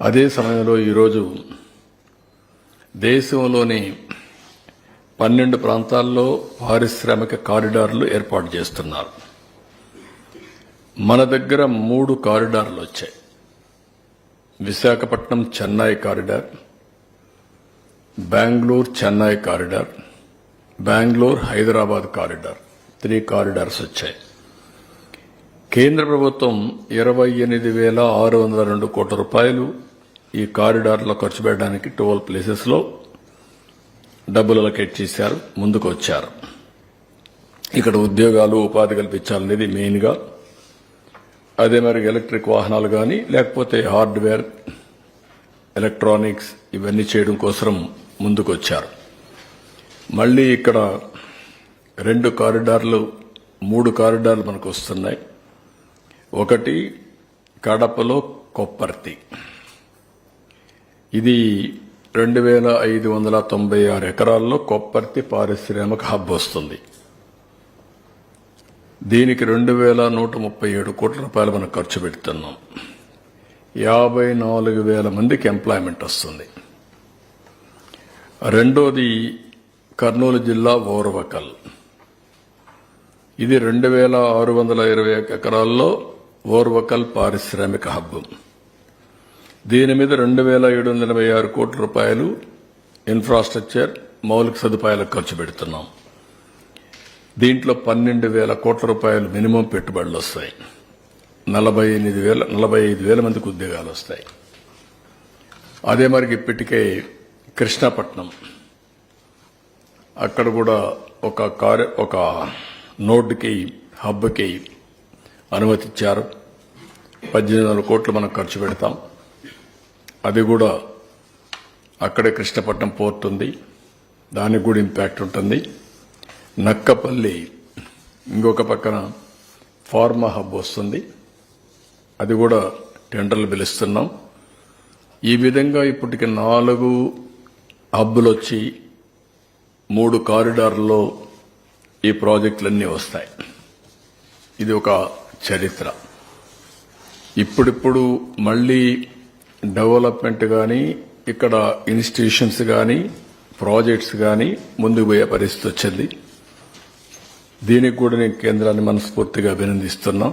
అదే సమయంలో ఈరోజు దేశంలోని పన్నెండు ప్రాంతాల్లో పారిశ్రామిక కారిడార్లు ఏర్పాటు చేస్తున్నారు. మన దగ్గర మూడు కారిడార్లు వచ్చాయి. Visakhapatnam Chennai corridor Bengaluru Chennai corridor Bengaluru Hyderabad corridor three corridors వచ్చాయి. కేంద్ర ప్రభుత్వం ఇరవై ఎనిమిది వేల ఆరు వందల రెండు కోట్ల రూపాయలు ఈ కారిడార్లో ఖర్చు పెట్టడానికి ట్వెల్వ్ ప్లేసెస్లో డబ్బులు అలకేట్ చేశారు ముందుకు వచ్చారు ఇక్కడ ఉద్యోగాలు ఉపాధి కల్పించాలనేది మెయిన్గా. అదే మరి ఎలక్ట్రిక్ వాహనాలు కానీ లేకపోతే హార్డ్వేర్ ఎలక్ట్రానిక్స్ ఇవన్నీ చేయడం కోసం ముందుకు వచ్చారు మళ్ళీ ఇక్కడ రెండు కారిడార్లు మూడు కారిడార్లు మనకు వస్తున్నాయి ఒకటి కడపలో కొప్పర్తి. ఇది రెండు వేల ఐదు వందల తొంభై ఆరు ఎకరాల్లో కొప్పర్తి పారిశ్రామిక హబ్ వస్తుంది. దీనికి రెండు వేల నూట ముప్పై ఏడు కోట్ల రూపాయలు మనం ఖర్చు పెడుతున్నాం. యాభై నాలుగు వేల మందికి ఎంప్లాయ్మెంట్ వస్తుంది. రెండోది కర్నూలు జిల్లా ఓర్వకల్. ఇది రెండు వేల ఆరు వందల ఇరవై ఎకరాల్లో ఓర్వకల్ పారిశ్రామిక హబ్బు దీని మీద రెండు వేల ఏడు వందల ఎనభై ఆరు కోట్ల రూపాయలు ఇన్ఫ్రాస్ట్రక్చర్ మౌలిక సదుపాయాలకు ఖర్చు పెడుతున్నాం. దీంట్లో పన్నెండు వేల కోట్ల రూపాయలు మినిమం పెట్టుబడులు వస్తాయి. నలభై ఎనిమిది వేల నలభై ఐదు వేల మందికి ఉద్యోగాలు వస్తాయి. అదే మరికి ఇప్పటికే కృష్ణాపట్నం. అక్కడ కూడా ఒక కార్య ఒక నోడ్కి హబ్కి అనుమతిచ్చారు. పద్దెనిమిది వందల కోట్లు మనం ఖర్చు పెడతాం. అది కూడా అక్కడే కృష్ణపట్నం పోర్ట్ ఉంది. దానికి కూడా ఇంపాక్ట్ ఉంటుంది. నక్కపల్లి ఇంకొక పక్కన ఫార్మా హబ్ వస్తుంది. అది కూడా టెండర్లు పిలుస్తున్నాం. ఈ విధంగా ఇప్పటికి నాలుగు హబ్బులు వచ్చి మూడు కారిడార్లో ఈ ప్రాజెక్టులన్నీ వస్తాయి. ఇది ఒక చరిత్ర. ఇప్పుడిప్పుడు మళ్ళీ డెవలప్మెంట్ కానీ ఇక్కడ ఇన్స్టిట్యూషన్స్ కానీ ప్రాజెక్ట్స్ కానీ ముందుకు పోయే పరిస్థితి వచ్చింది. దీనికి కూడా నేను కేంద్రాన్ని మనస్ఫూర్తిగా అభినందిస్తున్నాం.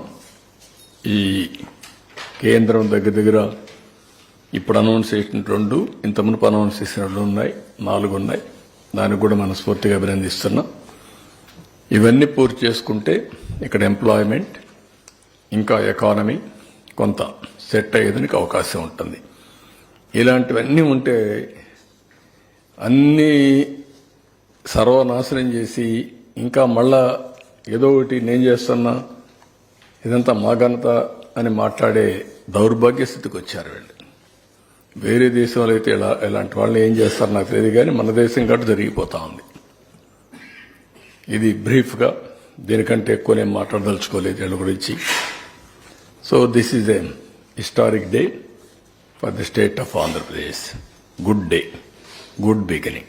ఈ కేంద్రం దగ్గర దగ్గర ఇప్పుడు అనౌన్స్ చేసిన రెండు ఇంత మునుపు అనౌన్స్ చేసిన రెండు ఉన్నాయి నాలుగు ఉన్నాయి. దానికి కూడా మనస్ఫూర్తిగా అభినందిస్తున్నాం. ఇవన్నీ పూర్తి చేసుకుంటే ఇక్కడ ఎంప్లాయ్మెంట్ ఇంకా ఎకానమీ కొంత సెట్ అయ్యేదానికి అవకాశం ఉంటుంది. ఇలాంటివన్నీ ఉంటే అన్నీ సర్వనాశనం చేసి ఇంకా మళ్ళా ఏదో ఒకటి నేను చేస్తున్నా ఇదంతా మా ఘనత అని మాట్లాడే దౌర్భాగ్య స్థితికి వచ్చారు వీళ్ళు. వేరే దేశంలో అయితే ఇలా ఇలాంటి వాళ్ళు ఏం చేస్తారు నాకు తెలియదు కానీ మన దేశం కాబట్టి జరిగిపోతా ఉంది. ఇది బ్రీఫ్గా దీనికంటే ఎక్కువ నేను మాట్లాడదలుచుకోలేదు వీళ్ళ గురించి. So this is a historic day for the state of Andhra Pradesh. Good day, good beginning.